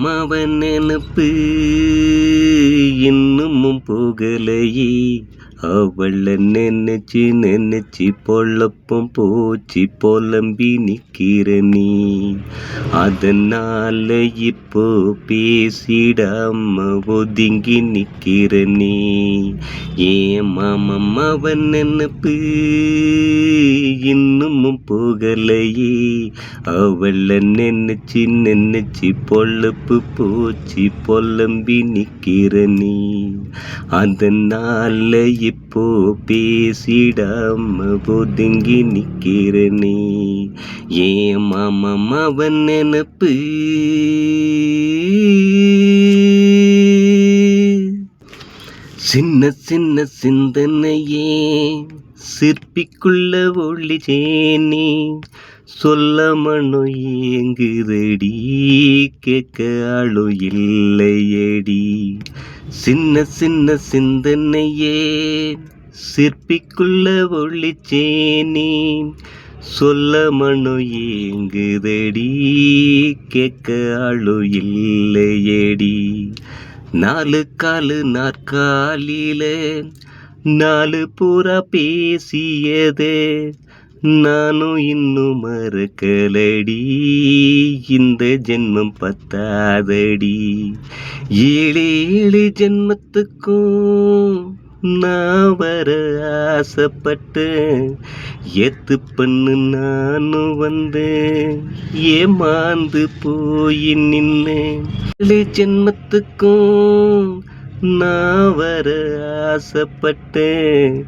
அவன் நினப்பு இன்னமும் போகலையே அவள நினைச்சு நினைச்சு பொழப்பம் போச்சு புலம்பி நிக்கிற நீ. அதனால இப்போ பேசிடாம ஒதுங்கி நிக்கிற நீ. ஏன் மாமம் அவன் நினப்பு இன்னமும் போகலையே. அவள நினைச்சு நினைச்சு பொழப்பு போச்சு புலம்பி நிக்கிற நீ. அதனால் இப்போ பேசிடாம ஒதுங்கி நிக்கிற நீ. ஏன் மாமம் அவன் நினப்பு. சின்ன சின்ன சிந்தனையே சிற்பிக்குள்ள ஒளி சொல்ல மனோ ஏங்குதடி கேட்க ஆளோ இல்லையடி. சின்ன சின்ன சிந்தனையே சிற்பிக்குள்ள ஒளிச்சேனேன் சொல்ல மனு ஏங்குதடி கேட்க ஆளோ இல்லையடி. நாலு காலு நாற்காலில நாலு பூரா பேசியதே நானும் இன்னும் மறக்கலடி. இந்த ஜென்மம் பத்தாதடி. ஏழு ஏழு ஜென்மத்துக்கும் நான் வர ஆசைப்பட்டேன். எத்து பண்ணு நானும் வந்தேன் ஏமாந்து போய் நின்னேன். ஏழு ஜென்மத்துக்கும் நான் வர ஆசைப்பட்டேன்.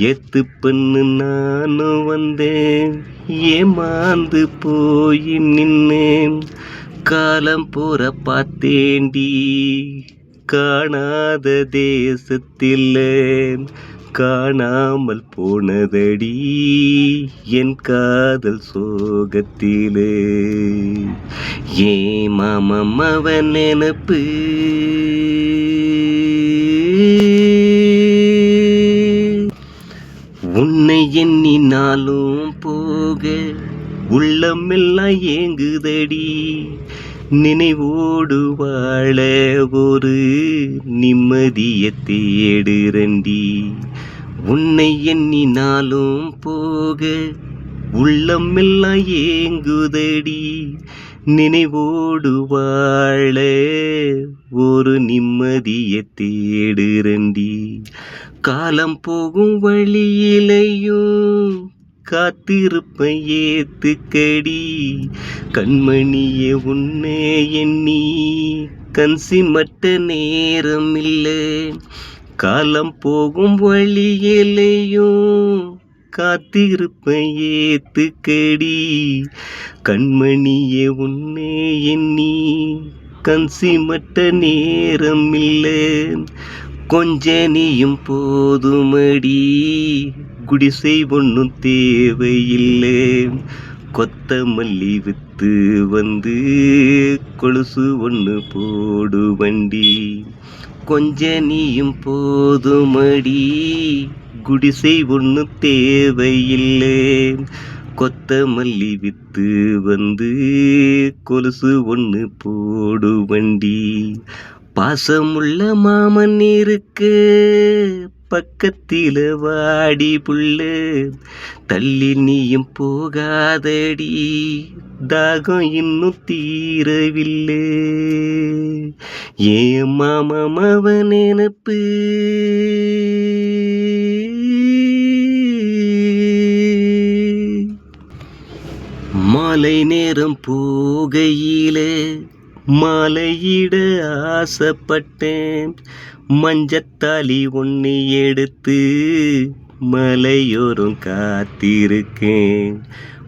எத்து பண்ணு நானும் வந்தேன். ஏமாந்து போய் நின்னேன். காலம் போற பார்த்தேண்டி காணாத தேசத்தில் காணாமல் போனதடி என் காதல் சோகத்திலே. ஏ மாமம் அவன் நினப்பு. எண்ணினாலும் போக உள்ளமெல்லாம் ஏங்குதடி. நினைவோடு வாழ ஒரு நிம்மதிய தேடுறண்டி. உன்னை எண்ணினாலும் போக உள்ளமெல்லாம் ஏங்குதடி. நினைவோடு வாழ ஒரு நிம்மதிய தேடுறண்டி. காலம் போகும் வழியிலையும் காத்திருப்ப ஏத்துக்கடி. கண்மணியே உன்னே எண்ணி கன்சி மட்ட நேரம் இல்லை காலம் போகும் வழியிலையும் காத்திருப்ப ஏத்துக்கடி. கண்மணியே உன்னே எண்ணி கன்சி மட்ட நேரம் இல்லை கொஞ்ச நீயும் போதுமடி. குடிசை ஒன்றும் தேவையில்லை. கொத்தமல்லி வித்து வந்து கொலுசு ஒன்று போடு வண்டி கொஞ்ச நீயும் போதுமடி. குடிசை ஒன்றும் தேவையில்லை. கொத்தமல்லி வித்து வந்து கொலுசு ஒன்று போடு வண்டி பாசமுள்ள மாமன் இருக்கு. பக்கத்தில வாடி புள்ள தள்ளி நீயும் போகாதடி. தாகம் இன்னும் தீரவில்லை. ஏன் மாமம் அவன் நினப்பு? மாலை நேரம் போகையிலே மாலையிட ஆசைப்பட்டேன். மஞ்சத்தாலி ஒன்று எடுத்து மலையோரம் காத்திருக்கேன்.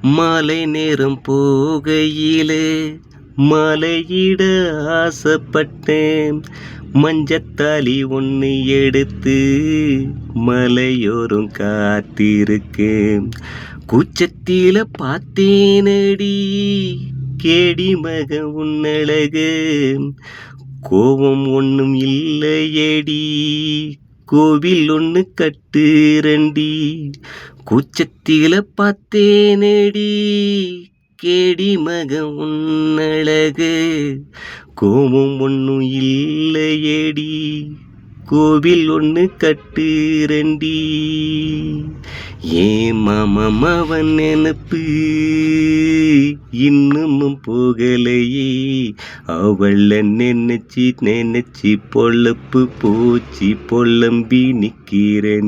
மாலை நேரம் போகையிலே மாலையிட ஆசைப்பட்டேன். மஞ்சத்தாலி ஒன்று எடுத்து மலையோரம் காத்திருக்கேன். கூச்சத்தில பார்த்தேனடி கேடி மக உன்னழகு. கோபம் ஒன்றும் இல்லையேடி. கோவில் ஒன்று கட்டு ரெண்டி. கூச்சத்தில பார்த்தேனேடி. கேடி மக உன்னழகு. கோபம் ஒன்றும் இல்லையேடி. கோவில் ஒன்று கட்டு ரெண்டி. ஏன் மாமவன் நினப்பு இன்னமும் போகலையே. அவள நினைச்சி நினைச்சி பொழப்பு போச்சு. பொழம்பி நிக்கிற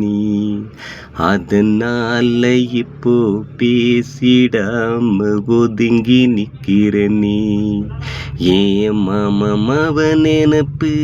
அதனால இப்போ பேசிடாம ஒதுங்கி நிக்கிற நீ. ஏன் மாமவன் நினப்பு